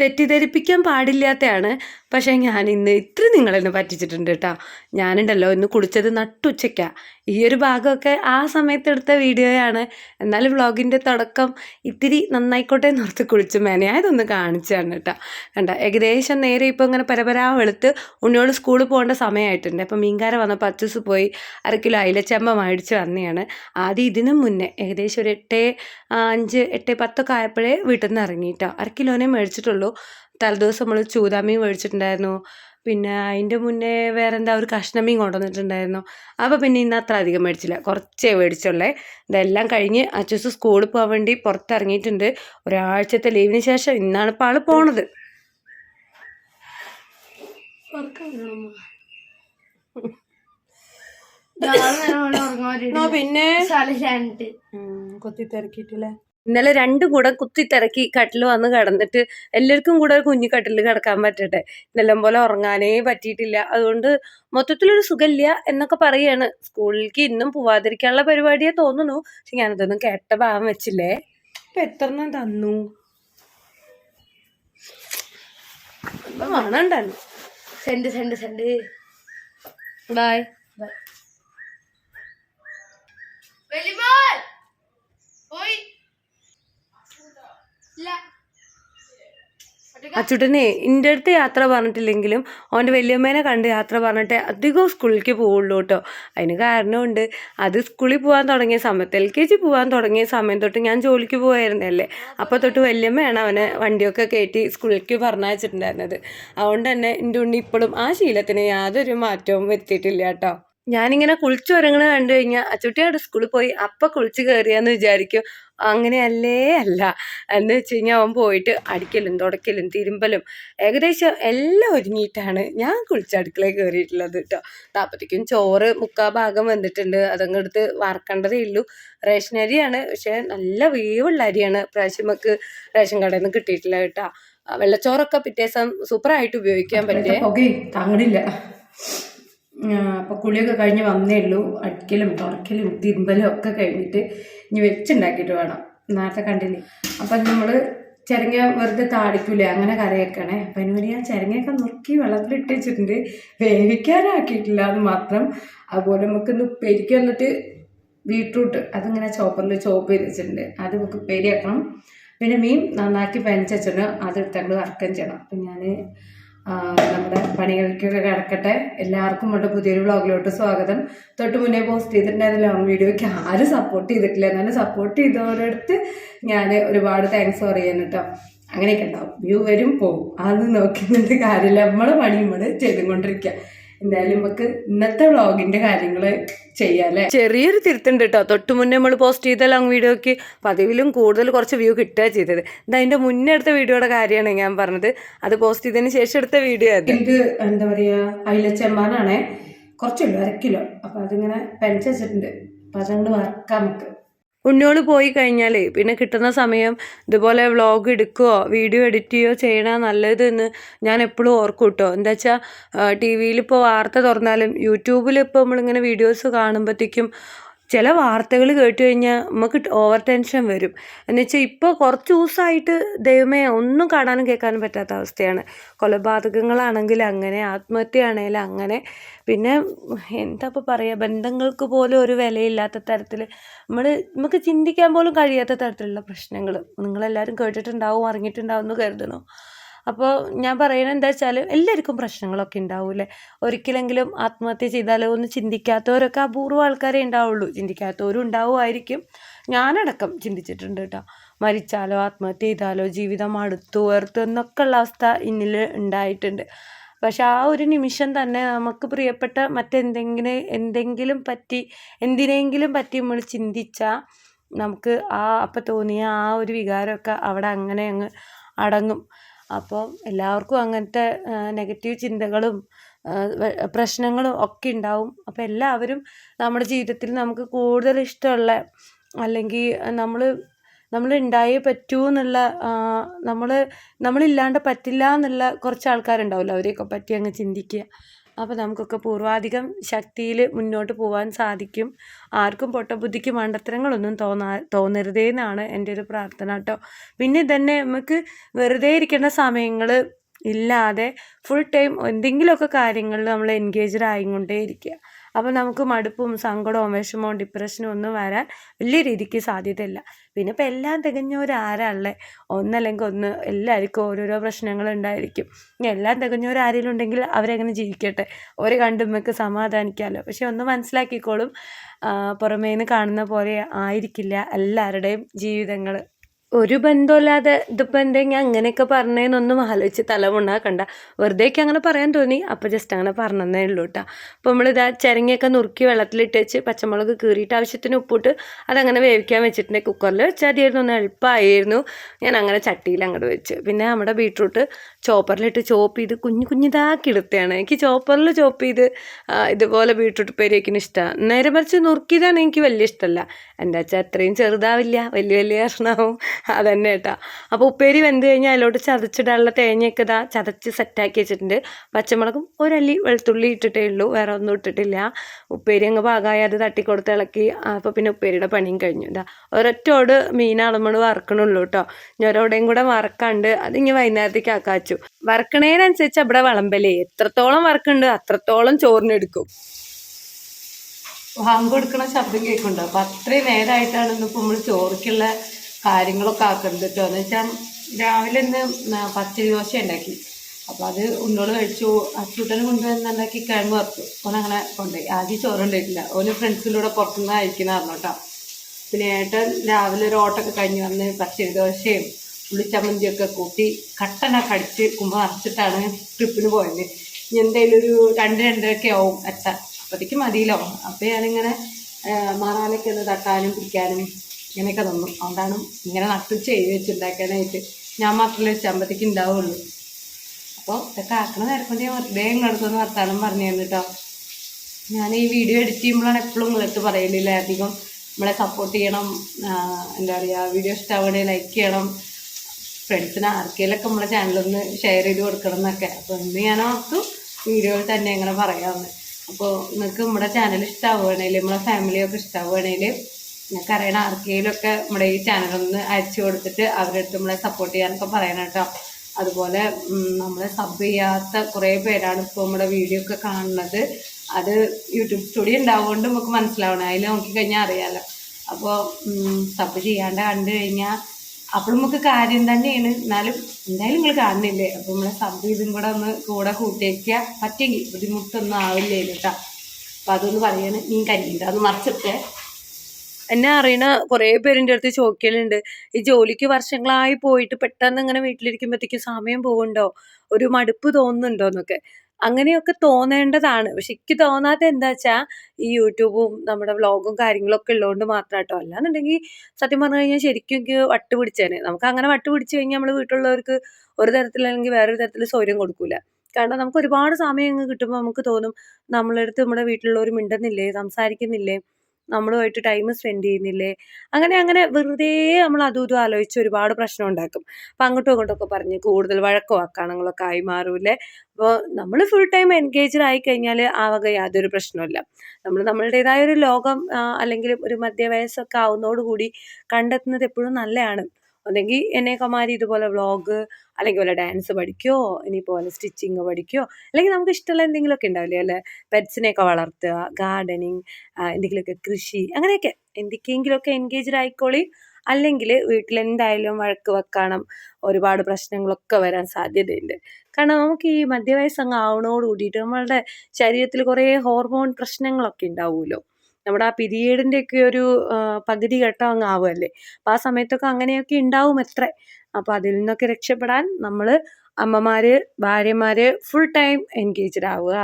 തെറ്റിദ്ധരിപ്പിക്കാൻ പാടില്ലാത്തയാണ്. പക്ഷേ ഞാൻ ഇന്ന് ഇത്ര നിങ്ങളെന്നെ പറ്റിച്ചിട്ടുണ്ട് കേട്ടോ. ഞാനുണ്ടല്ലോ ഇന്ന് കുടിച്ചത് നട്ടുച്ചയ്ക്ക. ഈ ഒരു ഭാഗമൊക്കെ ആ സമയത്തെടുത്ത വീഡിയോയാണ്. എന്നാലും വ്ളോഗിന്റെ തുടക്കം ഇത്തിരി നന്നായിക്കോട്ടെ നിർത്തി കുളിച്ച് മെനയായതൊന്ന് കാണിച്ചാണ് കേട്ടോ. കണ്ട ഏകദേശം നേരെ ഇപ്പോൾ ഇങ്ങനെ പരപരാ വെളുത്ത് ഉണ്ണിയോട് സ്കൂളിൽ പോകേണ്ട സമയമായിട്ടുണ്ട്. അപ്പം മീൻകാര വന്നപ്പോൾ അച്ചൂസ് പോയി അര കിലോ അയിലച്ചമ്പ മേടിച്ച് വന്നെയാണ് ആദ്യം ഇതിനു മുന്നേ ഏകദേശം ഒരു എട്ട് അഞ്ച് എട്ട് പത്തൊക്കെ ആയപ്പോഴേ വീട്ടിൽ നിന്ന് ഇറങ്ങിയിട്ടോ അര കിലോനെ മേടിച്ചിട്ടുള്ളൂ. തലേദിവസം നമ്മൾ ചൂതാമീൻ മേടിച്ചിട്ടുണ്ടായിരുന്നു പിന്നെ അതിന്റെ മുന്നേ വേറെ എന്താ ഒരു കഷ്ണമീൻ കൊണ്ടുവന്നിട്ടുണ്ടായിരുന്നു അപ്പോൾ പിന്നെ ഇന്ന് അത്ര അധികം മേടിച്ചില്ല കുറച്ചേ മേടിച്ചുള്ളേ ഇതെല്ലാം കഴിഞ്ഞ് അച്ചൂസ് സ്കൂളിൽ പോകാൻ വേണ്ടി പുറത്തിറങ്ങിയിട്ടുണ്ട് ഒരാഴ്ചത്തെ ലീവിന് ശേഷം ഇന്നാണ് ഇപ്പോൾ ആൾ പോണത് പിന്നെ കൊത്തി തിരക്കിയിട്ടില്ലേ ഇന്നലെ രണ്ടും കൂടെ കുത്തി തിരക്കി കട്ടിൽ വന്ന് കിടന്നിട്ട് എല്ലാവർക്കും കൂടെ ഒരു കുഞ്ഞു കട്ടിൽ കിടക്കാൻ പറ്റട്ടെ. ഇന്നെല്ലാം പോലെ ഉറങ്ങാനേ പറ്റിയിട്ടില്ല. അതുകൊണ്ട് മൊത്തത്തിലൊരു സുഖമില്ല എന്നൊക്കെ പറയാണ്. സ്കൂളിലേക്ക് ഇന്നും പോവാതിരിക്കാനുള്ള പരിപാടിയെ തോന്നുന്നു. പക്ഷെ ഞാനതൊന്നും കേട്ട ഭാവം വെച്ചില്ലേ? ഇപ്പൊ എത്ര തന്നു? വേണണ്ടായിരുന്നു send send send bye bye പോയി. അച്ചുട്ടനെ എന്റെ അടുത്ത് യാത്ര പറഞ്ഞിട്ടില്ലെങ്കിലും അവന്റെ വലിയമ്മേനെ കണ്ട് യാത്ര പറഞ്ഞിട്ട് അധികം സ്കൂളിലേക്ക് പോവുള്ളൂ കേട്ടോ അതിന് കാരണമുണ്ട്. അത് സ്കൂളിൽ പോകാൻ തുടങ്ങിയ സമയത്ത് എൽ കെ ജി പോകാൻ തുടങ്ങിയ സമയം തൊട്ട് ഞാൻ ജോലിക്ക് പോയായിരുന്നല്ലേ അപ്പോൾ തൊട്ട് വലിയമ്മയാണ് അവനെ വണ്ടിയൊക്കെ കയറ്റി സ്കൂളിലേക്ക് പറഞ്ഞയച്ചിട്ടുണ്ടായിരുന്നത് അതുകൊണ്ട് തന്നെ എന്റെ ഉണ്ണി ഇപ്പോഴും ആ ശീലത്തിന് യാതൊരു മാറ്റവും വരുത്തിയിട്ടില്ല കേട്ടോ ഞാനിങ്ങനെ കുളിച്ചു ഒരുങ്ങണ കണ്ടു കഴിഞ്ഞാൽ അച്ചുട്ടിയുടെ സ്കൂളിൽ പോയി അപ്പം കുളിച്ച് കയറിയാന്ന് വിചാരിക്കും. അങ്ങനെയല്ലേ അല്ല. എന്ന് വെച്ച് കഴിഞ്ഞാൽ അവൻ പോയിട്ട് അടിക്കലും തുടക്കലും തിരുമ്പലും ഏകദേശം എല്ലാം ഒരുങ്ങിയിട്ടാണ് ഞാൻ കുളിച്ച് അടുക്കളയിൽ കയറിയിട്ടുള്ളത് കേട്ടോ അപ്പോഴത്തേക്കും ചോറ് മുക്കാ ഭാഗം വന്നിട്ടുണ്ട്. അതങ്ങെടുത്ത് വറക്കേണ്ടതേ ഉള്ളൂ. റേഷൻ അരിയാണ്. പക്ഷേ നല്ല വേവുള്ള അരിയാണ്. പ്രാവശ്യം നമുക്ക് റേഷൻ കടയിൽ നിന്ന് കിട്ടിയിട്ടില്ല കേട്ടോ. വെള്ളച്ചോറൊക്കെ പിറ്റേ ദിവസം സൂപ്പറായിട്ട് ഉപയോഗിക്കാൻ പറ്റിയ. താങ്ങണില്ല അപ്പോൾ കുളിയൊക്കെ കഴിഞ്ഞ് വന്നേ ഉള്ളൂ. അടിക്കലും തുറക്കലും തിരുമ്പലും ഒക്കെ കഴിഞ്ഞിട്ട് ഇനി വെച്ചുണ്ടാക്കിയിട്ട് വേണം. നേരത്തെ കണ്ടില്ലേ? അപ്പം നമ്മൾ ചിരങ്ങ വെറുതെ താടിക്കൂലേ അങ്ങനെ കറിയാക്കണേ അപ്പം അതിന് വേണ്ടി ഞാൻ ചിരങ്ങയൊക്കെ നുറുക്കി വെള്ളത്തിലിട്ട് വെച്ചിട്ടുണ്ട്. വേവിക്കാനാക്കിയിട്ടില്ല അത് മാത്രം. അതുപോലെ നമുക്ക് ഇന്ന് ഉപ്പേരിക്ക് വന്നിട്ട് ബീട്രൂട്ട് അതിങ്ങനെ ചോപ്പറിൽ ചോപ്പ് ചെയ്ത് വെച്ചിട്ടുണ്ട്. അത് നമുക്ക് പെരിയാക്കണം പിന്നെ മീൻ നന്നാക്കി പനിച്ചു വെച്ചിട്ട് അത് വർക്കം ചെയ്യണം. അപ്പം ഞാൻ നമ്മുടെ പണികൾക്കൊക്കെ കിടക്കട്ടെ. എല്ലാവർക്കും നമ്മുടെ പുതിയൊരു വ്ളോഗിലോട്ട് സ്വാഗതം. തൊട്ട് മുന്നേ പോസ്റ്റ് ചെയ്തിട്ടുണ്ടായിരുന്ന ലോങ് വീഡിയോയ്ക്ക് ആരും സപ്പോർട്ട് ചെയ്തിട്ടില്ല. എന്നാലും സപ്പോർട്ട് ചെയ്തവരടുത്ത് ഞാൻ ഒരുപാട് താങ്ക്സ് പറയാൻ കേട്ടോ. അങ്ങനെയൊക്കെ ഉണ്ടാവും. വ്യൂ വരും പോവും. അത് നോക്കുന്നുണ്ട് കാര്യമില്ല. നമ്മളെ പണി നമ്മൾ ചെയ്തുകൊണ്ടിരിക്കുക എന്തായാലും നമുക്ക് ഇന്നത്തെ വ്ളോഗിന്റെ കാര്യങ്ങൾ ചെയ്യാല്ലേ? ചെറിയൊരു തിരുത്തുണ്ട് കേട്ടോ തൊട്ട് മുന്നേ നമ്മൾ പോസ്റ്റ് ചെയ്ത ലോങ് വീഡിയോക്ക് പതിവിലും കൂടുതൽ കുറച്ച് വ്യൂ കിട്ടുക ചെയ്തത്. ഇത് അതിന്റെ മുന്നേ എടുത്ത വീഡിയോയുടെ കാര്യമാണ് ഞാൻ പറഞ്ഞത്. അത് പോസ്റ്റ് ചെയ്തതിന് ശേഷം എടുത്ത വീഡിയോ അത്. ഇത് എന്താ പറയാ അയിലച്ചെമ്മാനാണേ കുറച്ചുള്ളൂ അര കിലോ. അപ്പം അതിങ്ങനെ പെൻസ് വെച്ചിട്ടുണ്ട്. അപ്പൊ അതങ്ങോട്ട് വറക്കാം നമുക്ക്. ഉണ്ണിയോൾ പോയി കഴിഞ്ഞാൽ പിന്നെ കിട്ടുന്ന സമയം ഇതുപോലെ വ്ളോഗ് എടുക്കുകയോ വീഡിയോ എഡിറ്റ് ചെയ്യുകയോ ചെയ്യണ നല്ലതെന്ന് ഞാൻ എപ്പോഴും ഓർക്കും കേട്ടോ എന്താ വെച്ചാൽ ടി വിയിൽ ഇപ്പോൾ വാർത്ത തുറന്നാലും യൂട്യൂബിൽ ഇപ്പോൾ നമ്മളിങ്ങനെ വീഡിയോസ് കാണുമ്പോഴത്തേക്കും ചില വാർത്തകൾ കേട്ട് കഴിഞ്ഞാൽ നമുക്ക് ഓവർ ടെൻഷൻ വരും. എന്ന് വെച്ചാൽ ഇപ്പോൾ കുറച്ച് ദിവസമായിട്ട് ദൈവമേ ഒന്നും കാണാനും കേൾക്കാനും പറ്റാത്ത അവസ്ഥയാണ്. കൊലപാതകങ്ങളാണെങ്കിൽ അങ്ങനെ ആത്മഹത്യയാണെങ്കിൽ അങ്ങനെ. പിന്നെ എന്താ ഇപ്പോൾ പറയുക ബന്ധങ്ങൾക്ക് പോലും ഒരു വിലയില്ലാത്ത തരത്തിൽ നമ്മൾ നമുക്ക് ചിന്തിക്കാൻ പോലും കഴിയാത്ത തരത്തിലുള്ള പ്രശ്നങ്ങൾ നിങ്ങളെല്ലാവരും കേട്ടിട്ടുണ്ടാവും അറിഞ്ഞിട്ടുണ്ടാവും എന്ന് കരുതണോ? അപ്പോൾ ഞാൻ പറയുന്നത് എന്താ വെച്ചാൽ എല്ലാവർക്കും പ്രശ്നങ്ങളൊക്കെ ഉണ്ടാവില്ലേ ഒരിക്കലെങ്കിലും ആത്മഹത്യ ചെയ്താലോ ഒന്ന് ചിന്തിക്കാത്തവരൊക്കെ അപൂർവ ആൾക്കാരെ ഉണ്ടാവുള്ളൂ. ചിന്തിക്കാത്തവരും ഉണ്ടാവുമായിരിക്കും. ഞാനടക്കം ചിന്തിച്ചിട്ടുണ്ട് കേട്ടോ. മരിച്ചാലോ ആത്മഹത്യ ചെയ്താലോ ജീവിതം അടുത്തു ഉയർത്തു എന്നൊക്കെ ഉള്ള അവസ്ഥ ഇന്നിൽ ഉണ്ടായിട്ടുണ്ട്. പക്ഷെ ആ ഒരു നിമിഷം തന്നെ നമുക്ക് പ്രിയപ്പെട്ട മറ്റെന്തെങ്കിലും എന്തെങ്കിലും പറ്റി എന്തിനെങ്കിലും പറ്റി നമ്മൾ ചിന്തിച്ചാൽ നമുക്ക് ആ അപ്പം തോന്നിയ ആ ഒരു വികാരമൊക്കെ അവിടെ അങ്ങനെ അങ്ങ് അടങ്ങും. അപ്പോൾ എല്ലാവർക്കും അങ്ങനത്തെ നെഗറ്റീവ് ചിന്തകളും പ്രശ്നങ്ങളും ഒക്കെ ഉണ്ടാവും. അപ്പോൾ എല്ലാവരും നമ്മുടെ ജീവിതത്തിൽ നമുക്ക് കൂടുതൽ ഇഷ്ടമുള്ള അല്ലെങ്കിൽ നമ്മൾ നമ്മൾ ഉണ്ടായേ പറ്റൂ എന്നുള്ള നമ്മൾ നമ്മളില്ലാണ്ട് പറ്റില്ല എന്നുള്ള കുറച്ച് ആൾക്കാരുണ്ടാവുമല്ലോ. അവരെയൊക്കെ പറ്റി അങ്ങ് ചിന്തിക്കുക. അപ്പോൾ നമുക്കൊക്കെ പൂർവാധികം ശക്തിയിൽ മുന്നോട്ട് പോകാൻ സാധിക്കും. ആർക്കും പൊട്ടബുദ്ധിക്ക് മണ്ടത്തരങ്ങളൊന്നും തോന്നാ തോന്നരുതേ എന്നാണ് എന്റെ ഒരു പ്രാർത്ഥന കേട്ടോ. പിന്നെ തന്നെ നമുക്ക് വെറുതെ ഇരിക്കേണ്ട സമയങ്ങൾ ഇല്ലാതെ ഫുൾ ടൈം എന്തെങ്കിലുമൊക്കെ കാര്യങ്ങളിൽ നമ്മൾ എൻഗേജ്ഡ് ആയിക്കൊണ്ടേ ഇരിക്കുക അപ്പോൾ നമുക്ക് മടുപ്പും സങ്കടവും വിഷമവും ഡിപ്രഷനും ഒന്നും വരാൻ വലിയ രീതിക്ക് സാധ്യതയില്ല. പിന്നെ ഇപ്പം എല്ലാം തികഞ്ഞവരാരല്ലേ ഒന്നല്ലെങ്കിൽ ഒന്ന് എല്ലാവർക്കും ഓരോരോ പ്രശ്നങ്ങൾ ഉണ്ടായിരിക്കും. എല്ലാം തികഞ്ഞവരാരെങ്കിലും ഉണ്ടെങ്കിൽ അവരെങ്ങനെ ജീവിക്കട്ടെ. ഒരു കണ്ട് നമുക്ക് സമാധാനിക്കാമല്ലോ. പക്ഷെ ഒന്ന് മനസ്സിലാക്കിക്കോളും. പുറമേ നിന്ന് കാണുന്ന പോലെ ആയിരിക്കില്ല എല്ലാവരുടെയും ജീവിതങ്ങൾ. ഒരു ബന്ധമില്ലാതെ ഇതിപ്പോൾ എന്തെങ്കിലും അങ്ങനെയൊക്കെ പറഞ്ഞതെന്നൊന്നും ആലോചിച്ച് തലമുണ്ടാക്കണ്ട വെറുതെയൊക്കെ അങ്ങനെ പറയാൻ തോന്നി. അപ്പോൾ ജസ്റ്റ് അങ്ങനെ പറഞ്ഞതേ ഉള്ളൂ കേട്ടോ അപ്പോൾ നമ്മളിതാ ചിരങ്ങയൊക്കെ നുറുക്കി വെള്ളത്തിലിട്ട് വെച്ച് പച്ചമുളക് കീറിയിട്ട് ആവശ്യത്തിന് ഉപ്പിട്ട് അതങ്ങനെ വേവിക്കാൻ വെച്ചിട്ടുണ്ട്. കുക്കറിൽ വെച്ചാൽ മതിയായിരുന്നു. ഒന്ന് എളുപ്പമായിരുന്നു ഞാൻ അങ്ങനെ ചട്ടിയിൽ അങ്ങോട്ട് വെച്ച്. പിന്നെ നമ്മുടെ ബീട്രൂട്ട് ചോപ്പറിലിട്ട് ചോപ്പ് ചെയ്ത് കുഞ്ഞു കുഞ്ഞിതാക്കി എടുത്തതാണ് എനിക്ക് ചോപ്പറിൽ ചോപ്പ് ചെയ്ത് ഇതുപോലെ ബീട്രൂട്ട് പേരേക്കിന് ഇഷ്ടമാണ് നേരെ മറിച്ച് നുറുക്കിയതാണ് എനിക്ക് വലിയ ഇഷ്ടമല്ല എന്താ വെച്ചാൽ അത്രയും ചെറുതാവില്ല. വലിയ വലിയ കഷ്ണമാവും അതന്നെ കേട്ടാ. അപ്പോൾ ഉപ്പേരി വെന്ത് കഴിഞ്ഞാൽ അതിലോട്ട് ചതച്ചിടാനുള്ള തേങ്ങയൊക്കെ ഇതാ ചതച്ച് സെറ്റാക്കി വെച്ചിട്ടുണ്ട്. പച്ചമുളകും ഒരല്ലി വെളുത്തുള്ളി ഇട്ടിട്ടേ ഉള്ളൂ. വേറെ ഒന്നും ഇട്ടിട്ടില്ല. ഉപ്പേരി അങ്ങ് പാകമായി അത് തട്ടിക്കൊടുത്ത് ഇളക്കി. അപ്പോൾ പിന്നെ ഉപ്പേരിയുടെ പണിയും കഴിഞ്ഞു. ഇതാ ഒരൊറ്റോട് മീനാണ് നമ്മൾ വറക്കണുള്ളൂ കേട്ടോ. ഞാൻ ഒരോടെയും കൂടെ വറക്കാണ്ട് അതിങ്ങ് വൈകുന്നേരത്തേക്ക് ആക്കാച്ചു വറക്കണേനനുസരിച്ച് അവിടെ വിളമ്പലേ. എത്രത്തോളം വറക്കുന്നുണ്ട് അത്രത്തോളം ചോറിനെടുക്കും. വാങ്ങ് കൊടുക്കണ ശബ്ദം കേൾക്കുന്നുണ്ട്. അപ്പം അത്രയും നേരമായിട്ടാണ് ഇന്നിപ്പോൾ നമ്മൾ ചോറിക്കുള്ള കാര്യങ്ങളൊക്കെ ആക്കുന്നത് കേട്ടോ എന്ന് വെച്ചാൽ രാവിലെ ഇന്ന് പച്ചരി ദോശ ഉണ്ടാക്കി. അപ്പോൾ അത് ഉണ്ടോട് കഴിച്ചു. അച്ചൂട്ടന് കൊണ്ടുവന്നുണ്ടാക്കി കിഴങ്ങ് വറുത്തു. ഓനങ്ങനെ കൊണ്ടുപോയി ആദ്യം ചോറ് ഉണ്ടായിട്ടില്ല. ഓന് ഫ്രണ്ട്സിന്റെ കൂടെ പുറത്തുനിന്ന് കഴിക്കുന്ന പറഞ്ഞു കേട്ടോ പിന്നെ ഏട്ടൻ രാവിലെ ഒരു ഓട്ടൊക്കെ കഴിഞ്ഞ് വന്ന് പച്ചരി ദോശയും ഉള്ളിച്ചമ്മന്തിയൊക്കെ കൂട്ടി കട്ടന കടിച്ച് കുമ്പ നിറച്ചിട്ടാണ് ട്രിപ്പിന് പോയത്. ഇനി എന്തായാലും ഒരു രണ്ട് രണ്ടരയൊക്കെ ആവും എത്താൻ. അപ്പോഴത്തേക്ക് മതിയിലാവും അപ്പോൾ ഞാനിങ്ങനെ മറാലൊക്കെ ഒന്ന് തട്ടാനും പിടിക്കാനും ഇങ്ങനെയൊക്കെ തന്നു. അതുകൊണ്ടാണ് ഇങ്ങനെ നട്ടുച്ച് എഴുതി വെച്ചുണ്ടാക്കാനായിട്ട് ഞാൻ മാത്രമല്ലേ വെച്ചാകുമ്പോഴത്തേക്ക് ഉണ്ടാവുള്ളൂ. അപ്പോൾ ഇതൊക്കെ ആക്കണ നേരം കൊണ്ട് ഞാൻ വെറുതെ ഇങ്ങോട്ടൊന്ന് വർത്താനം പറഞ്ഞു കേട്ടോ. ഞാൻ ഈ വീഡിയോ എഡിറ്റ് ചെയ്യുമ്പോഴാണ് എപ്പോഴും നിങ്ങളടുത്ത് പറയലില്ല? അധികം നമ്മളെ സപ്പോർട്ട് ചെയ്യണം. എന്താ പറയുക വീഡിയോ ഇഷ്ടമാവണേ ലൈക്ക് ചെയ്യണം. ഫ്രണ്ട്സിന് ആർക്കെങ്കിലൊക്കെ നമ്മളെ ചാനലൊന്ന് ഷെയർ ചെയ്ത് കൊടുക്കണം എന്നൊക്കെ. അപ്പോൾ ഇന്ന് ഞാൻ ഓർത്തു വീഡിയോയിൽ തന്നെ ഇങ്ങനെ പറയാമെന്ന്. അപ്പോൾ നിങ്ങൾക്ക് നമ്മുടെ ചാനൽ ഇഷ്ടമാവുകയാണെങ്കിൽ നമ്മളെ ഫാമിലിയൊക്കെ ഇഷ്ടമാവുകയാണെങ്കിൽ നിങ്ങൾക്ക് അറിയണ ആർക്കെങ്കിലുമൊക്കെ നമ്മുടെ ഈ ചാനൽ ഒന്ന് അയച്ചു കൊടുത്തിട്ട് അവരുടെ അടുത്ത് നമ്മളെ സപ്പോർട്ട് ചെയ്യാനൊക്കെ പറയണം കേട്ടോ. അതുപോലെ നമ്മളെ സബ് ചെയ്യാത്ത കുറേ പേരാണ് ഇപ്പോൾ നമ്മുടെ വീഡിയോ ഒക്കെ കാണുന്നത്. അത് യൂട്യൂബ് സ്റ്റുഡിയോ ഉണ്ടാവുകൊണ്ട് നമുക്ക് മനസ്സിലാവണം. അതിൽ നോക്കിക്കഴിഞ്ഞാൽ അറിയാമല്ലോ അപ്പോൾ സബ് ചെയ്യാണ്ട് കണ്ടു കഴിഞ്ഞാൽ അപ്പോഴും നമുക്ക് കാര്യം തന്നെയാണ്. എന്നാലും എന്തായാലും നിങ്ങൾ കാണുന്നില്ലേ? അപ്പോൾ നമ്മളെ സബ് ഇതും കൂടെ ഒന്ന് കൂടെ കൂട്ടിയേക്കുക പറ്റിയെങ്കിൽ ബുദ്ധിമുട്ടൊന്നും ആവില്ലേ കേട്ടോ അപ്പോൾ അതൊന്ന് പറയാണ് നീ കഴിയില്ല അത് മറിച്ചിട്ടേ. എന്നെ അറിയണ കുറേ പേരിന്റെ അടുത്ത് ചോദിക്കലുണ്ട്. ഈ ജോലിക്ക് വർഷങ്ങളായി പോയിട്ട് പെട്ടെന്ന് ഇങ്ങനെ വീട്ടിലിരിക്കുമ്പോഴത്തേക്ക് സമയം പോകുന്നുണ്ടോ ഒരു മടുപ്പ് തോന്നുന്നുണ്ടോ എന്നൊക്കെ അങ്ങനെയൊക്കെ തോന്നേണ്ടതാണ്. പക്ഷെ എനിക്ക് തോന്നാത്ത എന്താ വെച്ചാൽ ഈ യൂട്യൂബും നമ്മുടെ വ്ളോഗും കാര്യങ്ങളൊക്കെ ഉള്ളതുകൊണ്ട് മാത്രം കേട്ടോ അല്ലാന്നുണ്ടെങ്കിൽ സത്യം പറഞ്ഞു കഴിഞ്ഞാൽ ശരിക്കും എനിക്ക് വട്ട് പിടിച്ചേനെ നമുക്ക് അങ്ങനെ വട്ട് പിടിച്ച് കഴിഞ്ഞാൽ നമ്മൾ വീട്ടിലുള്ളവർക്ക് ഒരു തരത്തിലല്ലെങ്കിൽ വേറൊരു തരത്തിൽ സൗകര്യം കൊടുക്കൂല. കാരണം നമുക്ക് ഒരുപാട് സമയം കിട്ടുമ്പോൾ നമുക്ക് തോന്നും നമ്മളെടുത്ത് നമ്മുടെ വീട്ടിലുള്ളവർ മിണ്ടുന്നില്ലേ? സംസാരിക്കുന്നില്ലേ? നമ്മളുമായിട്ട് ടൈം സ്പെൻഡ് ചെയ്യുന്നില്ലേ? അങ്ങനെ അങ്ങനെ വെറുതെ നമ്മൾ അതും ഇതും ആലോചിച്ച് ഒരുപാട് പ്രശ്നം ഉണ്ടാക്കും. അപ്പം അങ്ങോട്ടും ഇങ്ങോട്ടും ഒക്കെ പറഞ്ഞ് കൂടുതൽ വഴക്കോ അക്കാണങ്ങളൊക്കെ ആയി മാറൂല്ലേ അപ്പോൾ നമ്മൾ ഫുൾ ടൈം എൻഗേജ്ഡ് ആയി കഴിഞ്ഞാൽ ആ വക യാതൊരു പ്രശ്നമില്ല നമ്മൾ നമ്മളുടേതായ ഒരു ലോകം അല്ലെങ്കിൽ ഒരു മധ്യവയസ്സൊക്കെ ആവുന്നതോടുകൂടി കണ്ടെത്തുന്നത് എപ്പോഴും നല്ലതാണ്. ഒന്നെങ്കിൽ എന്നെയൊക്കെ മാറി ഇതുപോലെ വ്ളോഗ് അല്ലെങ്കിൽ വല്ല ഡാൻസ് പഠിക്കുകയോ ഇനിയിപ്പോൾ സ്റ്റിച്ചിങ് പഠിക്കുകയോ അല്ലെങ്കിൽ നമുക്ക് ഇഷ്ടമുള്ള എന്തെങ്കിലുമൊക്കെ ഉണ്ടാവില്ലേ? അല്ലേ? പെറ്റ്സിനെയൊക്കെ വളർത്തുക ഗാർഡനിങ് എന്തെങ്കിലുമൊക്കെ കൃഷി അങ്ങനെയൊക്കെ എന്തൊക്കെയെങ്കിലുമൊക്കെ എൻഗേജ്ഡ് ആയിക്കോളി. അല്ലെങ്കിൽ വീട്ടിലെന്തായാലും വഴക്ക് വെക്കണം ഒരുപാട് പ്രശ്നങ്ങളൊക്കെ വരാൻ സാധ്യതയുണ്ട്. കാരണം നമുക്ക് ഈ മധ്യവയസ്സങ്ങ് ആവണോട് കൂടിയിട്ട് നമ്മളുടെ ശരീരത്തിൽ കുറേ ഹോർമോൺ പ്രശ്നങ്ങളൊക്കെ ഉണ്ടാവുമല്ലോ. നമ്മുടെ ആ പിരീഡിന്റെ ഒക്കെ ഒരു പകുതി ഘട്ടം അങ്ങ് ആവുമല്ലേ അപ്പം ആ സമയത്തൊക്കെ അങ്ങനെയൊക്കെ ഉണ്ടാവും എത്ര. അപ്പോൾ അതിൽ നിന്നൊക്കെ രക്ഷപ്പെടാൻ നമ്മൾ അമ്മമാർ ഭാര്യമാർ ഫുൾ ടൈം എൻഗേജ്ഡ് ആവുക.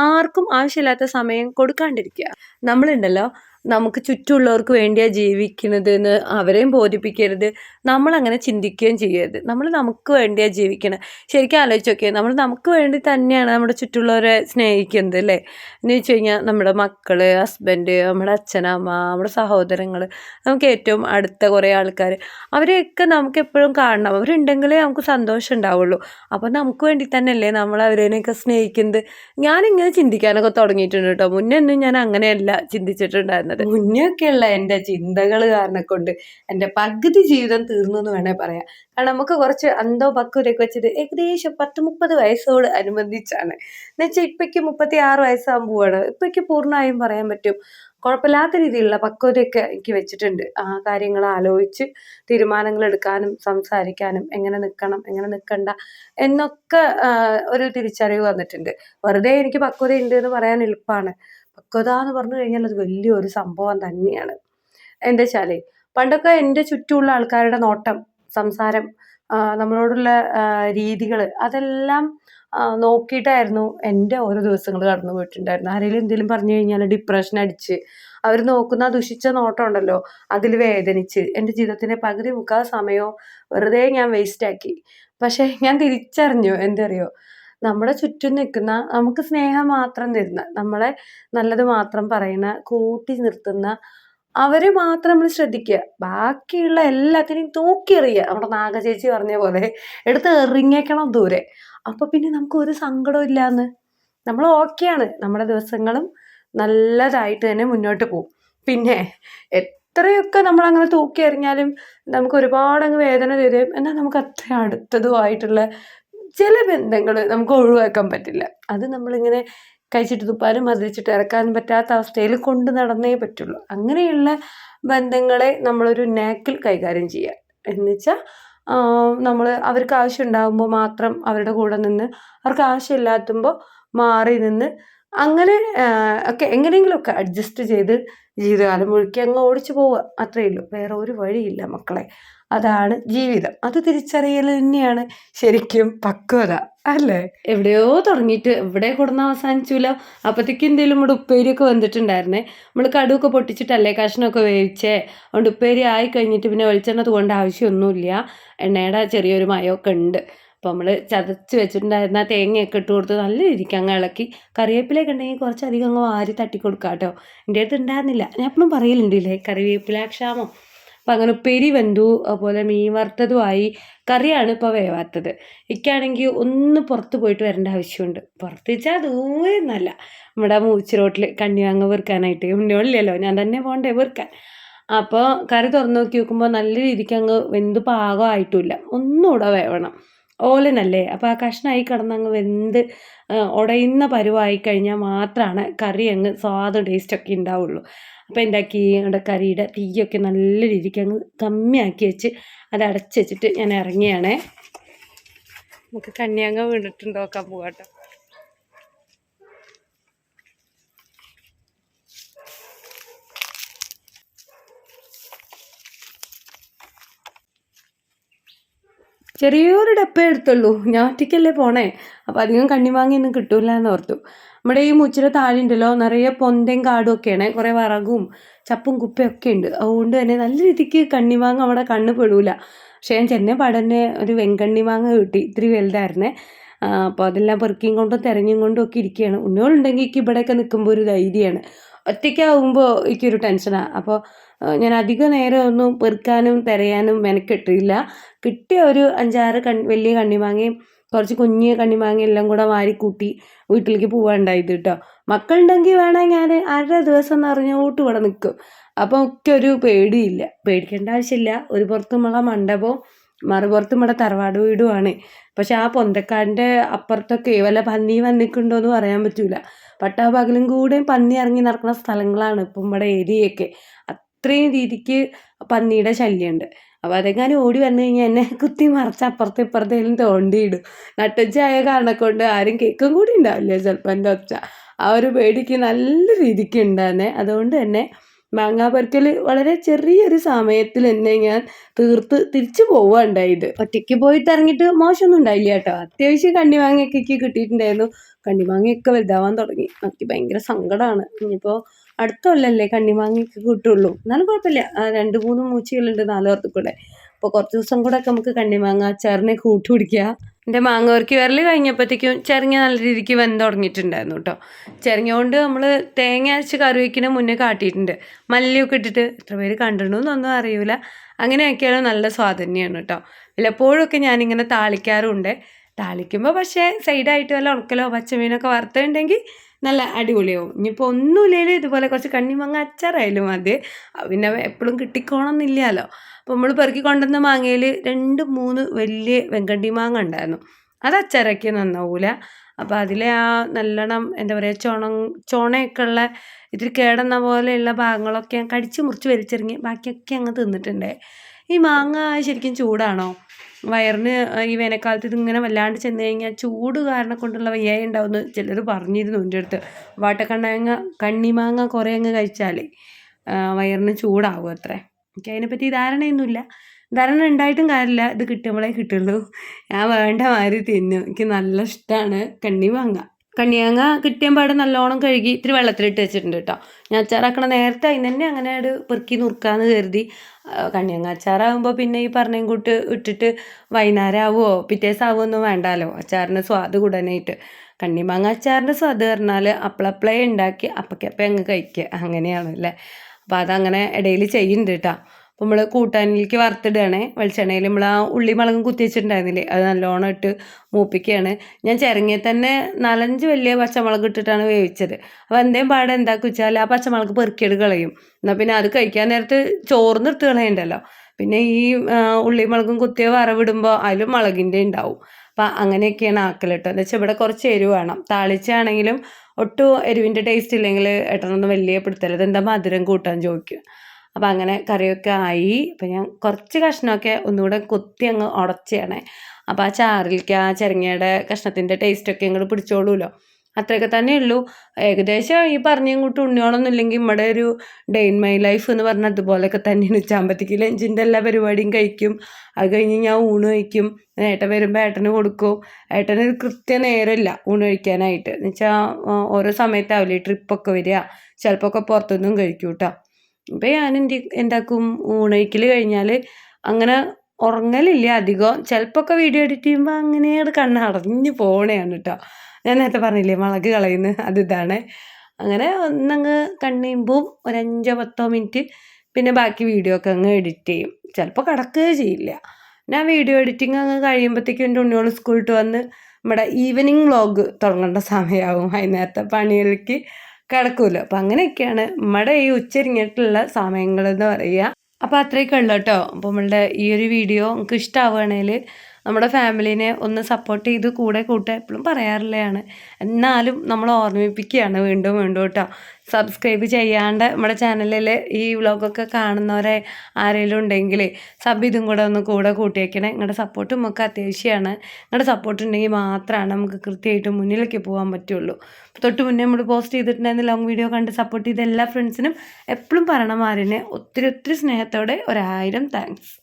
ആർക്കും ആവശ്യമില്ലാത്ത സമയം കൊടുക്കാണ്ടിരിക്കുക. നമ്മളുണ്ടല്ലോ നമുക്ക് ചുറ്റുമുള്ളവർക്ക് വേണ്ടിയാണ് ജീവിക്കുന്നത് എന്ന് അവരെയും ബോധിപ്പിക്കരുത്. നമ്മളങ്ങനെ ചിന്തിക്കുകയും ചെയ്യരുത്. നമ്മൾ നമുക്ക് വേണ്ടിയാണ് ജീവിക്കണം. ശരിക്കും ആലോചിച്ച് നോക്കിയാൽ നമ്മൾ നമുക്ക് വേണ്ടി തന്നെയാണ് നമ്മുടെ ചുറ്റുള്ളവരെ സ്നേഹിക്കുന്നത് അല്ലേ? എന്ന് വെച്ച് കഴിഞ്ഞാൽ നമ്മുടെ മക്കൾ ഹസ്ബൻഡ് നമ്മുടെ അച്ഛനമ്മ നമ്മുടെ സഹോദരങ്ങൾ നമുക്ക് ഏറ്റവും അടുത്ത കുറേ ആൾക്കാർ അവരെയൊക്കെ നമുക്ക് എപ്പോഴും കാണണം. അവരുണ്ടെങ്കിലേ നമുക്ക് സന്തോഷം ഉണ്ടാവുള്ളൂ. അപ്പോൾ നമുക്ക് വേണ്ടി തന്നെയല്ലേ നമ്മൾ അവരെയൊക്കെ സ്നേഹിക്കുന്നത്? ഞാനിങ്ങനെ ചിന്തിക്കാനൊക്കെ തുടങ്ങിയിട്ടുണ്ട് കേട്ടോ. മുന്നേ ഒന്നും ഞാൻ അങ്ങനെയല്ല ചിന്തിച്ചിട്ടുണ്ടായിരുന്നത്. മുന്നേ ഒക്കെയുള്ള എന്റെ ചിന്തകൾ കാരണം കൊണ്ട് എന്റെ പകുതി ജീവിതം തീർന്നു എന്ന് വേണേൽ പറയാം. കാരണം നമുക്ക് കുറച്ച് അന്തോ പക്വതയൊക്കെ വെച്ചിട്ട് ഏകദേശം പത്ത് മുപ്പത് വയസ്സോട് അനുബന്ധിച്ചാണ്. എന്ന് വെച്ചാൽ ഇപ്പോഴേക്ക് മുപ്പത്തി ആറ് വയസ്സാകുമ്പോഴാണ് ഇപ്പോഴേക്ക് പൂർണമായും പറയാൻ പറ്റും. കുഴപ്പമില്ലാത്ത രീതിയിലുള്ള പക്വതയൊക്കെ എനിക്ക് വെച്ചിട്ടുണ്ട്. ആ കാര്യങ്ങൾ ആലോചിച്ച് തീരുമാനങ്ങൾ എടുക്കാനും സംസാരിക്കാനും എങ്ങനെ നിൽക്കണം എങ്ങനെ നിൽക്കണ്ട എന്നൊക്കെ ഒരു തിരിച്ചറിവ് വന്നിട്ടുണ്ട്. വെറുതെ എനിക്ക് പക്വത ഉണ്ട് എന്ന് പറയാൻ എളുപ്പമാണ്. പക്വത എന്ന് പറഞ്ഞു കഴിഞ്ഞാൽ അത് വലിയൊരു സംഭവം തന്നെയാണ്. എന്താ വെച്ചാലേ പണ്ടൊക്കെ എന്റെ ചുറ്റുമുള്ള ആൾക്കാരുടെ നോട്ടം സംസാരം നമ്മളോടുള്ള രീതികൾ അതെല്ലാം നോക്കിയിട്ടായിരുന്നു എന്റെ ഓരോ ദിവസങ്ങൾ കടന്നു പോയിട്ടുണ്ടായിരുന്നു ആരെങ്കിലും എന്തെങ്കിലും പറഞ്ഞു കഴിഞ്ഞാൽ ഡിപ്രഷൻ അടിച്ച് അവർ നോക്കുന്ന ദുഷിച്ച നോട്ടം ഉണ്ടല്ലോ അതിൽ വേദനിച്ച് എന്റെ ജീവിതത്തിന്റെ പകുതി മുക്കാൽ സമയവും വെറുതെ ഞാൻ വേസ്റ്റാക്കി പക്ഷേ ഞാൻ തിരിച്ചറിഞ്ഞു എന്തറിയോ നമ്മുടെ ചുറ്റും നിൽക്കുന്ന നമുക്ക് സ്നേഹം മാത്രം തരുന്ന നമ്മളെ നല്ലത് മാത്രം പറയുന്ന കൂട്ടി നിർത്തുന്ന അവരെ മാത്രം നമ്മൾ ശ്രദ്ധിക്കുക. ബാക്കിയുള്ള എല്ലാത്തിനെയും തൂക്കിയെറിയുക. നമ്മുടെ നാഗചേച്ചി പറഞ്ഞ പോലെ എടുത്ത് എറിഞ്ഞേക്കണം ദൂരെ. അപ്പോൾ പിന്നെ നമുക്ക് ഒരു സങ്കടവും ഇല്ലാന്ന്. നമ്മൾ ഓക്കെയാണ് നമ്മുടെ ദിവസങ്ങളും നല്ലതായിട്ട് തന്നെ മുന്നോട്ട് പോകും. പിന്നെ എത്രയൊക്കെ നമ്മൾ അങ്ങനെ തൂക്കി എറിഞ്ഞാലും നമുക്ക് ഒരുപാട് അങ്ങ് വേദന തരും എന്നാൽ നമുക്ക് അത്ര അടുത്തതുമായിട്ടുള്ള ചില ബന്ധങ്ങൾ നമുക്ക് ഒഴിവാക്കാൻ പറ്റില്ല. അത് നമ്മളിങ്ങനെ കഴിച്ചിട്ട് തുപ്പാനും മതിച്ചിട്ട് ഇറക്കാനും പറ്റാത്ത അവസ്ഥയിൽ കൊണ്ട് നടന്നേ പറ്റുള്ളൂ. അങ്ങനെയുള്ള ബന്ധങ്ങളെ നമ്മളൊരു നാക്കിൽ കൈകാര്യം ചെയ്യുക. എന്നുവെച്ചാൽ നമ്മൾ അവർക്ക് ആവശ്യം ഉണ്ടാകുമ്പോൾ മാത്രം അവരുടെ കൂടെ നിന്ന് അവർക്ക് ആവശ്യമില്ലാത്തുമ്പോൾ മാറി നിന്ന് അങ്ങനെ ഒക്കെ എങ്ങനെയെങ്കിലുമൊക്കെ അഡ്ജസ്റ്റ് ചെയ്ത് ജീവിതകാലം മുഴുക്കി അങ്ങ് ഓടിച്ചു പോവുക. അത്രയേ ഉള്ളൂ. വേറെ ഒരു വഴിയില്ല മക്കളെ. അതാണ് ജീവിതം. അത് തിരിച്ചറിയൽ തന്നെയാണ്. ശരിക്കും പക്വത അല്ലേ? എവിടെയോ തുടങ്ങിയിട്ട് എവിടെ കൊടുന്ന അവസാനിച്ചില്ല അപ്പോഴത്തേക്ക് എന്തെങ്കിലും നമ്മുടെ ഉപ്പേരിയൊക്കെ വന്നിട്ടുണ്ടായിരുന്നേ. നമ്മൾ കടുവൊക്കെ പൊട്ടിച്ചിട്ടല്ലേ കഷ്ണമൊക്കെ വേവിച്ചേ. അതുകൊണ്ട് ഉപ്പേരി ആയി കഴിഞ്ഞിട്ട് പിന്നെ വെളിച്ചെണ്ണ തൂണ്ട ആവശ്യമൊന്നുമില്ല. എണ്ണയുടെ ചെറിയൊരു മയമൊക്കെ ഉണ്ട്. അപ്പോൾ നമ്മൾ ചതച്ച് വെച്ചിട്ടുണ്ടായിരുന്ന തേങ്ങയൊക്കെ ഇട്ട് കൊടുത്ത് നല്ല രീതിക്ക് അങ്ങ് ഇളക്കി. കറിവേപ്പിലയൊക്കെ ഉണ്ടെങ്കിൽ കുറച്ചധികം അങ്ങ് വാരി തട്ടി കൊടുക്കാം കേട്ടോ എന്റെ അടുത്ത് ഉണ്ടായിരുന്നില്ല. ഞാൻ എപ്പോഴും പറയലുണ്ടല്ലേ കറിവേപ്പില ക്ഷാമം. അപ്പം അങ്ങനെ ഉപ്പേരി വെന്തു അതുപോലെ മീൻ വറുത്തതുമായി കറിയാണ് ഇപ്പോൾ വേവാത്തത്. ഇക്കാണെങ്കിൽ ഒന്ന് പുറത്ത് പോയിട്ട് വരേണ്ട ആവശ്യമുണ്ട്. പുറത്ത് വെച്ചാൽ ദൂരെ നല്ല നമ്മുടെ മൂച്ചി റോട്ടിൽ കണ്ണിവാങ്ങ വെറുക്കാനായിട്ട്. ഉണ്ണിയോളില്ലല്ലോ ഞാൻ തന്നെ പോകണ്ടേ വെറുക്കാൻ. അപ്പോൾ കറി തുറന്ന് നോക്കി നോക്കുമ്പോൾ നല്ല രീതിക്ക് അങ്ങ് വെന്ത് പാകമായിട്ടില്ല ഒന്നുകൂടെ വേവണം. ഓലനല്ലേ? അപ്പോൾ ആ കഷ്ണമായി കിടന്ന് അങ്ങ് വെന്ത് ഉടയുന്ന പരുവായി കഴിഞ്ഞാൽ മാത്രമാണ് കറി അങ്ങ് സ്വാദും ടേസ്റ്റൊക്കെ ഉണ്ടാവുള്ളൂ. അപ്പോൾ എന്താക്കി? നമ്മുടെ കറിയുടെ തീയൊക്കെ നല്ല രീതിക്ക് അങ്ങ് കമ്മിയാക്കി വെച്ച് അത് അടച്ച് വെച്ചിട്ട് ഞാൻ ഇറങ്ങിയാണേ. നമുക്ക് കന്യാങ്ക വീണിട്ടുണ്ടോ. നോക്കാൻ പോകാട്ടോ ചെറിയൊരു ഡപ്പ എടുത്തുള്ളൂ. ഞാൻ ഒറ്റയ്ക്കല്ലേ പോണേ. അപ്പോൾ അധികം കണ്ണിമാങ്ങിയൊന്നും കിട്ടൂല എന്ന് ഓർത്തു. നമ്മുടെ ഈ മുച്ചിര താഴെ ഉണ്ടല്ലോ നിറയെ പൊന്തയും കാടും ഒക്കെയാണ്. കുറേ വിറകും ചപ്പും കുപ്പയും ഒക്കെ ഉണ്ട്. അതുകൊണ്ട് തന്നെ നല്ല രീതിക്ക് കണ്ണിമാങ്ങ അവിടെ കണ്ണ് പെടൂല. പക്ഷേ ഞാൻ ചെന്നൈ പടന്നെ ഒരു വെങ്കണ്ണിമാങ്ങ കിട്ടി. ഇത്തിരി വലുതായിരുന്നേ. അപ്പോൾ അതെല്ലാം പെറുക്കിയും കൊണ്ടും തിരഞ്ഞും കൊണ്ടും ഒക്കെ ഇരിക്കുകയാണ്. ഉന്നോളുണ്ടെങ്കിൽ എനിക്ക് ഇവിടെയൊക്കെ നിൽക്കുമ്പോൾ ഒരു ധൈര്യമാണ്. ഒറ്റയ്ക്കാവുമ്പോൾ എനിക്കൊരു ടെൻഷനാണ് അപ്പോൾ ഞാൻ അധിക നേരം ഒന്നും പെറുക്കാനും തിരയാനും മെനക്കെട്ടില്ല. കിട്ടിയ ഒരു അഞ്ചാറ് കൺ വലിയ കണ്ണിമാങ്ങയും കുറച്ച് കുഞ്ഞ് കണ്ണിമാങ്ങ എല്ലാം കൂടെ വാരിക്കൂട്ടി വീട്ടിലേക്ക് പോവാണ്ടായത് കേട്ടോ മക്കളുണ്ടെങ്കിൽ വേണേൽ ഞാൻ അര ദിവസം എന്ന് പറഞ്ഞോട്ട് ഇവിടെ നിൽക്കും അപ്പം ഒക്കെ ഒരു പേടിയില്ല. പേടിക്കേണ്ട ആവശ്യമില്ല. ഒരു പുറത്ത് നമ്മളെ മണ്ഡപവും മറുപുറത്ത് നമ്മുടെ തറവാട് വീടുമാണ്. പക്ഷെ ആ പൊന്തക്കാടിന്റെ അപ്പുറത്തൊക്കെ വല്ല പന്നി വന്നിട്ടുണ്ടോ എന്ന് പറയാൻ പറ്റൂല. പട്ടാപകലും കൂടെ പന്നി ഇറങ്ങി നടക്കുന്ന സ്ഥലങ്ങളാണ് ഇപ്പം നമ്മുടെ ഏരിയയൊക്കെ. അത്രയും രീതിക്ക് പന്നിയുടെ ശല്യമുണ്ട്. അപ്പോൾ അതെങ്ങാനും ഓടി വന്നു കഴിഞ്ഞാൽ എന്നെ കുത്തി മറച്ച് അപ്പുറത്തെ ഇപ്പുറത്തേലും തോണ്ടിയിടും. നട്ടച്ചായ കാരണം കൊണ്ട് ആരും കേൾക്കും കൂടി ഉണ്ടാവില്ല ചിലപ്പോൾ എന്റെ ഒച്ച. ആ ഒരു പേടിക്ക് നല്ല രീതിക്ക് ഉണ്ടായിരുന്നെ അതുകൊണ്ട് തന്നെ മാങ്ങാ പറിക്കൽ വളരെ ചെറിയൊരു സമയത്തിൽ എന്നെ ഞാൻ തീർത്ത് തിരിച്ചു പോവുകയുണ്ടായത് ഒറ്റയ്ക്ക് പോയിട്ട് ഇറങ്ങിയിട്ട് മോശമൊന്നും ഉണ്ടായില്ല കേട്ടോ. അത്യാവശ്യം കണ്ണിമാങ്ങയൊക്കെ കിട്ടിയിട്ടുണ്ടായിരുന്നു. കണ്ണിമാങ്ങയൊക്കെ വലുതാവാൻ തുടങ്ങി. എനിക്ക് ഭയങ്കര സങ്കടമാണ് ഇനിയിപ്പോൾ അടുത്ത കൊല്ലല്ലേ കണ്ണിമാങ്ങയൊക്കെ കിട്ടുള്ളൂ. എന്നാലും കുഴപ്പമില്ല. രണ്ട് മൂന്ന് മൂച്ചകളുണ്ട് നാലോർത്ത് കൂടെ അപ്പോൾ കുറച്ച് ദിവസം കൂടെ ഒക്കെ നമുക്ക് കണ്ണിമാങ്ങ അച്ചാറിനെ കൂട്ടു പിടിക്കുക എന്റെ മാങ്ങവർക്ക് വിരൽ കഴിഞ്ഞപ്പോഴത്തേക്കും ചെറിയ നല്ല രീതിക്ക് വെന്ത് തുടങ്ങിയിട്ടുണ്ടായിരുന്നു കേട്ടോ. ചെറിയ കൊണ്ട് നമ്മൾ തേങ്ങ അരച്ച് കറി മുന്നേ കാട്ടിയിട്ടുണ്ട്. മല്ലിയൊക്കെ ഇട്ടിട്ട് എത്ര പേര് കണ്ടിട്ടുണ്ടെന്നൊന്നും അറിയില്ല അങ്ങനെയൊക്കെയാണ് നല്ല സ്വാദ് കേട്ടോ. വല്ലപ്പോഴൊക്കെ ഞാനിങ്ങനെ താളിക്കാറുണ്ട്. താളിക്കുമ്പോൾ പക്ഷേ സൈഡായിട്ട് വല്ല ഉണക്കലോ പച്ചമീനൊക്കെ വറുത്തുണ്ടെങ്കിൽ നല്ല അടിപൊളിയാവും. ഇനിയിപ്പോൾ ഒന്നുമില്ലെങ്കിലും ഇതുപോലെ കുറച്ച് കണ്ണിമങ്ങ അച്ചാറായാലും മതി. പിന്നെ എപ്പോഴും കിട്ടിക്കോണം എന്നില്ലല്ലോ അപ്പോൾ നമ്മൾ പെറുക്കി കൊണ്ടുവന്ന മാങ്ങയിൽ രണ്ട് മൂന്ന് വലിയ വെങ്കണ്ടി മാങ്ങ ഉണ്ടായിരുന്നു. അത് അച്ചാറാക്കി നന്നാവൂല. അപ്പോൾ അതിലെ ആ നല്ലോണം എന്താ പറയുക ചുണ ചുണയൊക്കെ ഉള്ള ഇതിൽ കേടുന്ന പോലെയുള്ള ഭാഗങ്ങളൊക്കെ ഞാൻ കടിച്ച് മുറിച്ച് വലിച്ചെറിഞ്ഞ് ബാക്കിയൊക്കെ അങ്ങ് തിന്നിട്ടുണ്ട്. ഈ മാങ്ങ ശരിക്കും ചൂടാണോ? വയറിന് ഈ വേനൽക്കാലത്ത് ഇതിങ്ങനെ വല്ലാണ്ട് ചെന്ന് കഴിഞ്ഞാൽ ചൂട് കാരണം കൊണ്ടുള്ള വയ്യായി ഉണ്ടാവുമെന്ന് ചിലർ പറഞ്ഞിരുന്നു എന്റെ അടുത്ത്. വാട്ടക്കണ്ണാങ്ങ കണ്ണിമാങ്ങ കുറേ അങ്ങ് കഴിച്ചാലേ വയറിന് ചൂടാവും അത്രേ. എനിക്ക് അതിനെപ്പറ്റി ധാരണയൊന്നുമില്ല. ധാരണ ഉണ്ടായിട്ടും കാര്യമില്ല. ഇത് കിട്ടുമ്പോഴേ കിട്ടുള്ളൂ. ഞാൻ വേണ്ട മാതിരി തിന്നു. എനിക്ക് നല്ല ഇഷ്ടമാണ് കണ്ണിമാങ്ങ. കണ്ണിമാങ്ങ കിട്ടിയ പാടെ നല്ലോണം കഴുകി ഇത്തിരി വെള്ളത്തിലിട്ട് വെച്ചിട്ടുണ്ട് കേട്ടോ. ഞാൻ അച്ചാറാക്കണ നേരത്തെ അതിന് തന്നെ അങ്ങനെ അത് പെറുക്കി നുറുക്കാന്ന് കരുതി. കണ്ണിയങ്ങ അച്ചാറാകുമ്പോൾ പിന്നെ ഈ പറഞ്ഞേം കൂട്ട് ഇട്ടിട്ട് വൈകുന്നേരം ആവുമോ പിറ്റേസാവുമോ ഒന്നും വേണ്ടാലോ? അച്ചാറിന് സ്വാദ് കൂടാനായിട്ട്. കണ്ണിമാങ്ങ അച്ചാറിന്റെ സ്വാദ് പറഞ്ഞാൽ അപ്പളപ്പളേ ഉണ്ടാക്കി അപ്പക്കപ്പം അങ്ങ് കഴിക്കുക അങ്ങനെയാണല്ലേ അപ്പോൾ അതങ്ങനെ ഇടയിൽ ചെയ്യുന്നുണ്ട് കേട്ടോ. നമ്മൾ കൂട്ടാനിലേക്ക് വറുത്തിടുകയാണേ. വെളിച്ചെണ്ണയിൽ നമ്മൾ ആ ഉള്ളി മുളകും കുത്തി വെച്ചിട്ടുണ്ടായിരുന്നില്ലേ? അത് നല്ലോണം ഇട്ട് മൂപ്പിക്കുകയാണ്. ഞാൻ ചിരങ്ങിയ തന്നെ നാലഞ്ച് വലിയ പച്ചമുളക് ഇട്ടിട്ടാണ് വേവിച്ചത്. അപ്പോൾ എന്തേം പാടെ എന്താക്കുക വെച്ചാൽ ആ പച്ചമുളക് പെറുക്കിയത് കളയും. എന്നാൽ പിന്നെ അത് കഴിക്കാൻ നേരത്ത് ചോറ് എടുത്ത് കളയണ്ടല്ലോ? പിന്നെ ഈ ഉള്ളി മുളകും കുത്തിയ വറവിടുമ്പോൾ അതിലും മുളകിന്റെ ഉണ്ടാവും. അപ്പം അങ്ങനെയൊക്കെയാണ് ആക്കൽ കേട്ടോ എന്താ വെച്ചാൽ ഇവിടെ കുറച്ച് എരിവ് വേണം. താളിച്ചാണെങ്കിലും ഒട്ടും എരിവിന്റെ ടേസ്റ്റ് ഇല്ലെങ്കിൽ ഏട്ടനൊന്നും വലിയ പിടുത്തല്ല ഇതെന്താ മധുരം കൂട്ടാൻ ചോദിക്കും അപ്പം അങ്ങനെ കറിയൊക്കെ ആയി. അപ്പം ഞാൻ കുറച്ച് കഷ്ണമൊക്കെ ഒന്നുകൂടെ കൊത്തി അങ്ങ് ഉടച്ചാണേ. അപ്പോൾ ആ ചാറിലേക്ക് ആ ചെരങ്ങയുടെ കഷ്ണത്തിന്റെ ടേസ്റ്റൊക്കെ ഇങ്ങോട്ട് പിടിച്ചോളൂല്ലോ അത്രയൊക്കെ തന്നെ ഉള്ളൂ. ഏകദേശം ഈ പറഞ്ഞ ഇങ്ങോട്ട് ഉണ്ണിയോളൊന്നും ഇല്ലെങ്കിൽ നമ്മുടെ ഒരു ഡേ ഇൻ മൈ ലൈഫ് എന്ന് പറഞ്ഞാൽ അതുപോലെയൊക്കെ തന്നെയാണ് ചാമ്പത്തിക്ക് ലഞ്ചിന്റെ എല്ലാ പരിപാടിയും കഴിക്കും. അത് കഴിഞ്ഞ് ഞാൻ ഊണ് കഴിക്കും. ഏട്ടൻ വരുമ്പോൾ ഏട്ടന് കൊടുക്കും. ഏട്ടന് ഒരു കൃത്യ നേരമില്ല ഊണ് കഴിക്കാനായിട്ട്. എന്നുവെച്ചാൽ ഓരോ സമയത്താവില്ലേ ട്രിപ്പൊക്കെ വരിക. ചിലപ്പോൾ ഒക്കെ പുറത്തുനിന്നും കഴിക്കും കേട്ടോ ഇപ്പം ഞാൻ എന്ത് എന്താക്കും? ഊണ് കഴിഞ്ഞാൽ അങ്ങനെ ഉറങ്ങലില്ല അധികം. ചിലപ്പോ ഒക്കെ വീഡിയോ എഡിറ്റ് ചെയ്യുമ്പോൾ അങ്ങനെയാണ് കണ്ണ് അടഞ്ഞു പോണേയാണ് കേട്ടോ ഞാൻ നേരത്തെ പറഞ്ഞില്ലേ മുളക് കളയുന്നത് അത് ഇതാണ്. അങ്ങനെ ഒന്നങ്ങ് കണ്ണീമ്പും ഒരു അഞ്ചോ പത്തോ മിനിറ്റ് പിന്നെ ബാക്കി വീഡിയോ ഒക്കെ അങ്ങ് എഡിറ്റ് ചെയ്യും. ചിലപ്പോൾ കിടക്കുകയോ ചെയ്യില്ല. ഞാൻ വീഡിയോ എഡിറ്റിംഗ് അങ്ങ് കഴിയുമ്പോഴത്തേക്കും എന്റെ ഉണ്ണിയോൾ സ്കൂളിട്ട് വന്ന് നമ്മുടെ ഈവനിങ് വ്ളോഗ് തുടങ്ങേണ്ട സമയമാവും അതിനകത്തെ പണികൾക്ക്. കിടക്കുമല്ലോ അപ്പം അങ്ങനെയൊക്കെയാണ് നമ്മുടെ ഈ ഉച്ചരിഞ്ഞിട്ടുള്ള സമയങ്ങളെന്ന് പറയുക അപ്പോൾ അത്രയൊക്കെ ഉള്ളു കേട്ടോ അപ്പോൾ നമ്മളുടെ ഈ ഒരു വീഡിയോ നിങ്ങൾക്ക് ഇഷ്ടമാവുകയാണെങ്കിൽ നമ്മുടെ ഫാമിലിനെ ഒന്ന് സപ്പോർട്ട് ചെയ്ത് കൂടെ കൂട്ടുക എപ്പോഴും പറയാറില്ലാണ് എന്നാലും നമ്മൾ ഓർമ്മിപ്പിക്കുകയാണ് വീണ്ടും വീണ്ടും കേട്ടോ. സബ്സ്ക്രൈബ് ചെയ്യാണ്ട് നമ്മുടെ ചാനലിൽ ഈ വ്ളോഗൊക്കെ കാണുന്നവരെ ആരെങ്കിലും ഉണ്ടെങ്കിൽ സബ് ഇതും കൂടെ ഒന്ന് കൂടെ കൂട്ടിയേക്കണം. നിങ്ങളുടെ സപ്പോർട്ട് നമുക്ക് അത്യാവശ്യമാണ് നിങ്ങളുടെ സപ്പോർട്ട് ഉണ്ടെങ്കിൽ മാത്രമാണ് നമുക്ക് കൃത്യമായിട്ട് മുന്നിലേക്ക് പോകാൻ പറ്റുള്ളൂ. തൊട്ട് മുന്നേ നമ്മൾ പോസ്റ്റ് ചെയ്തിട്ടുണ്ടായിരുന്ന ലോങ് വീഡിയോ കണ്ട് സപ്പോർട്ട് ചെയ്ത എല്ലാ ഫ്രണ്ട്സിനും എപ്പോഴും പറയണമാരനെ ഒത്തിരി ഒത്തിരി സ്നേഹത്തോടെ ഒരായിരം താങ്ക്സ്